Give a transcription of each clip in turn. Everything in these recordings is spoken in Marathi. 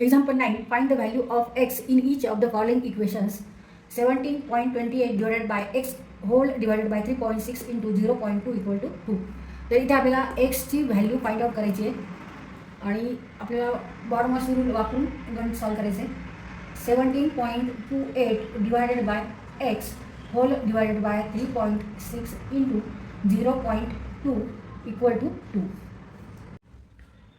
Example 9. Find the value of x in each of the following equations. 17.28 divided by x whole divided by 3.6 into 0.2 equal to 2. तर इथे आपल्याला एक्सची व्हॅल्यू फाइंड आउट करायची आहे आणि आपल्याला बॉर्मस रूल वापरून गणित सॉल्व करायचं आहे seventeen point two eight divided by X whole divided by three point six into zero point two equal to two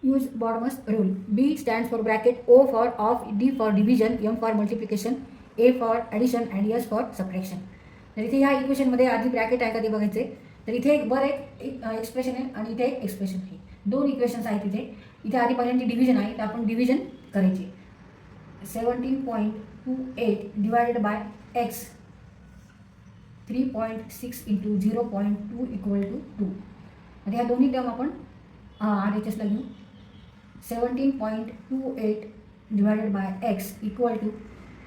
use BODMAS rule B stands for bracket O for of D for division M for multiplication A for addition and S for subtraction. तर इथे ह्या इक्वेशनमध्ये आधी ब्रॅकेट आहे का ते बघायचे तर इथे एक बरं एक एक्सप्रेशन आहे आणि इथे एक एक्सप्रेशन आहे. दोन इक्वेशन्स आहेत इथे. इथे आधी पहिल्यांदा डिव्हिजन आहे तर आपण डिव्हिजन करायचे. Seventeen point two eight divided by X three point six into zero point two equal to two आता ह्या दोन्ही टर्म आपण आर एच एसला घेऊ seventeen point two eight divided by x equal to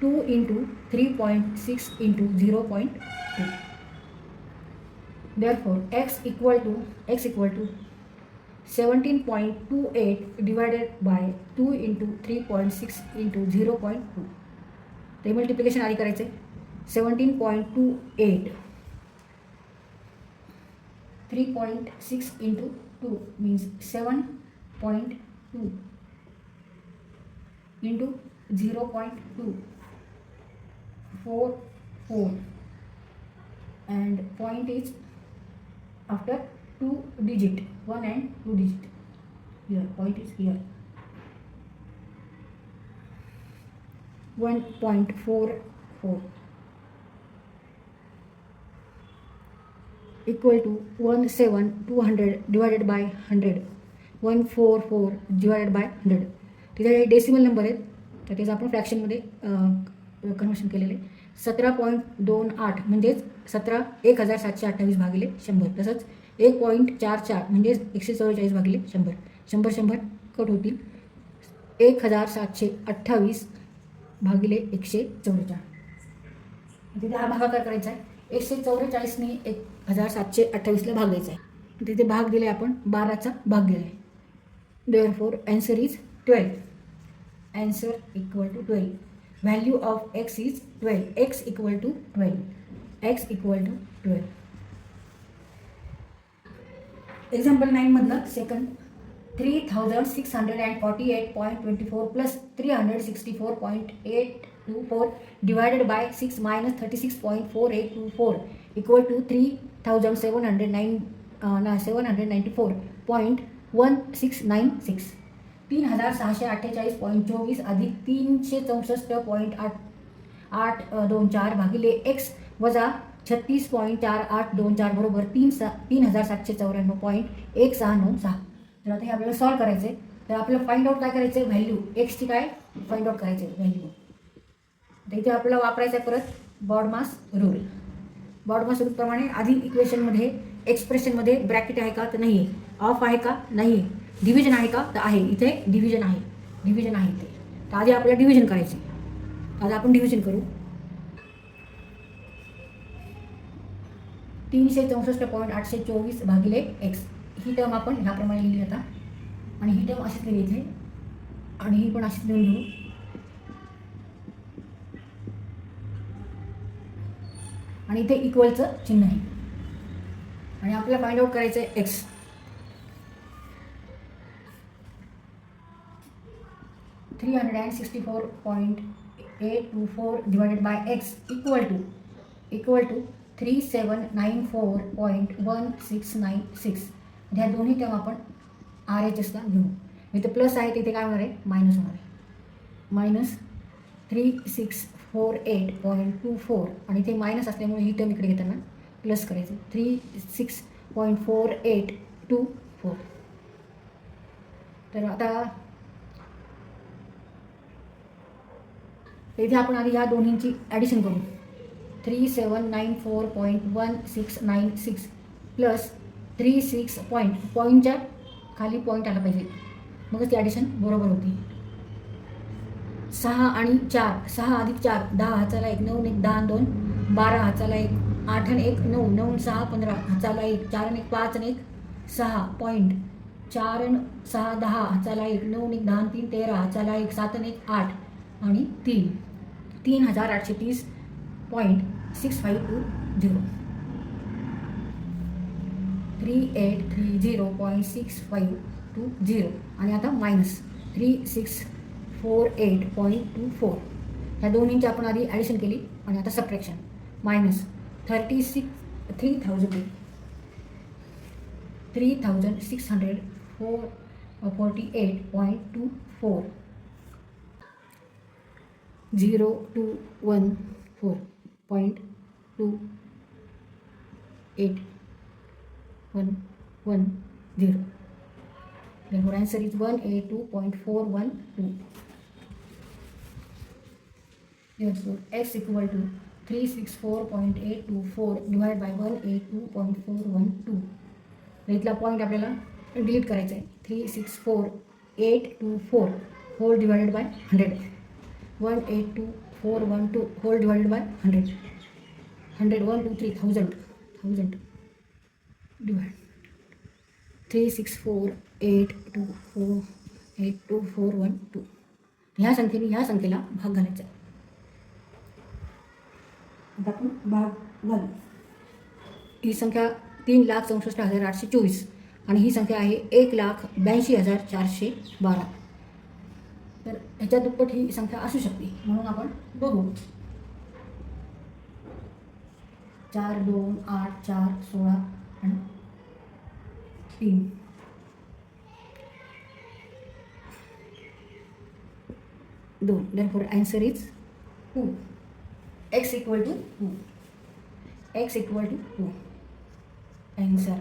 two into three point six into zero point two therefore x equal to x equal to 17.28 divided by 2 into 3.6 into 0.2 ते मल्टिप्लिकेशन आधी करायचे seventeen point two eight three point six into two means seven point 2 into zero and point is after two digit one and two digit. Here point is here. 1.44 equal to 17200 divided by 100 one four four divided by hundred तिथे हे डेसिमल नंबर आहेत तर त्याचं आपण फ्रॅक्शनमध्ये कन्व्हर्शन केलेले सतरा पॉईंट दोन आठ म्हणजेच सतरा एक हजार सातशे अठ्ठावीस भागिले शंभर. तसंच एक पॉईंट चार चार म्हणजेच एकशे चव्वेचाळीस भागिले शंभर. शंभर शंभर कट होतील. एक हजार सातशे अठ्ठावीस भागिले एकशे चौवेचाळीस तिथे म्हणजे हा भागाकार करायचा आहे. एकशे चौवेचाळीसने एक हजार सातशे अठ्ठावीसला भाग द्यायचा आहे. तिथे भाग दिले आपण बाराचा भाग दिला आहे therefore answer is twelve answer equal to twelve value of X is twelve X equal to twelve X equal to twelve example नाईनमधलं second three thousand six hundred and forty eight point twenty four plus three hundred sixty four point eight two four divided by six minus thirty six point four eight two four equal to three thousand seven hundred nine seven hundred ninety four point one six nine six तीन हजार सहाशे अठ्ठेचाळीस पॉईंट चोवीस अधिक तीनशे चौसष्ट पॉईंट आठ आठ दोन चार भागिले एक्स वजा छत्तीस पॉईंट चार आठ दोन चार बरोबर तीन सा तीन हजार सातशे चौऱ्याण्णव पॉईंट एक सहा नऊ सहा. तर आता हे आपल्याला सॉल्व करायचं आहे तर आपल्याला फाइंड आउट काय करायचं आहे व्हॅल्यू एक्सची काय? फाइंड आउट करायचे व्हॅल्यू तर इथे आपल्याला वापरायचं आहे परत बॉडमास रूल बॉडमास रूलप्रमाणे आधी इक्वेशनमध्ये एक्सप्रेशनमध्ये ब्रॅकेट आहे का? तर नाही आहे ऑफ आहे का? नाही. डिव्हिजन आहे का? तर आहे. इथे डिव्हिजन आहे. डिव्हिजन आहे इथे तर आधी आपल्याला डिव्हिजन करायचे आता आपण डिव्हिजन करू. तीनशे चौसष्ट पॉईंट आठशे चोवीस भागिले एक्स ही टर्म आपण ह्याप्रमाणे लिहिली आता. आणि ही टर्म अशीच लिहिली इथे. आणि ही पण अशीच लिहून घेऊ. आणि इथे इक्वलचं चिन्ह आहे. आणि आपल्याला फाइंड आउट करायचं आहे X three hundred and sixty four point eight two four divided by X equal to equal to three seven nine four point one six nine six ह्या दोन्ही टर्म आपण आर एच एसला घेऊ. इथे प्लस आहे तिथे काय होणार आहे? मायनस होणार आहे. Minus three six four eight point two four आणि इथे मायनस असल्यामुळे ही टर्म इकडे घेताना प्लस करायचं. Three six point four eight two four तर आता इथे आपण आधी या दोन्हींची ॲडिशन करू. Three seven nine four point one six nine six plus three six point पॉईंटच्या खाली पॉईंट आला पाहिजे. मगच ती ॲडिशन बरोबर होती. सहा आणि चार सहा अधिक चार दहा हाचाला एक नऊ एक दहा दोन बारा हाचाला एक आठ आणि एक नऊ नऊ सहा पंधरा हाचाला एक चार आणि एक पाच आणि एक सहा पॉईंट चार अन सहा दहा हाचाला एक नऊ एक दहा तीन तेरा हाचाला एक सात आणि एक आठ आणि तीन. तीन हजार आठशे तीस point six five two zero. Three eight three zero point six five two zero. आणि आता minus three six four eight point two four. ह्या दोन्हींची आपण आधी ॲडिशन केली आणि आता subtraction minus thirty six three thousand three thousand six hundred four forty eight point two four zero two one four point two eight one one zero. Therefore answer is 182.412 therefore x equal to 364.824 divided by 182.412 two इथला पॉईंट आपल्याला डिलीट करायचा आहे. Three six four eight two four four divided by hundred one eight two four one two whole divided by hundred hundred one two three thousand thousand divide three six four eight two four eight two four one two ह्या संख्येने ह्या संख्येला भाग घालायचा. आहे आता आपण भाग घालू. ही संख्या तीन लाख चौसष्ट हजार आठशे चोवीस आणि ही संख्या आहे एक लाख ब्याऐंशी हजार चारशे बारा. तर ह्याच्या दुप्पट ही संख्या असू शकते. म्हणून आपण बघू. चार दोन आठ चार सोळा आणि तीन. दोन. दर four answer is two x equal to two x equal to to answer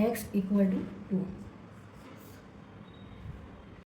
x equal to to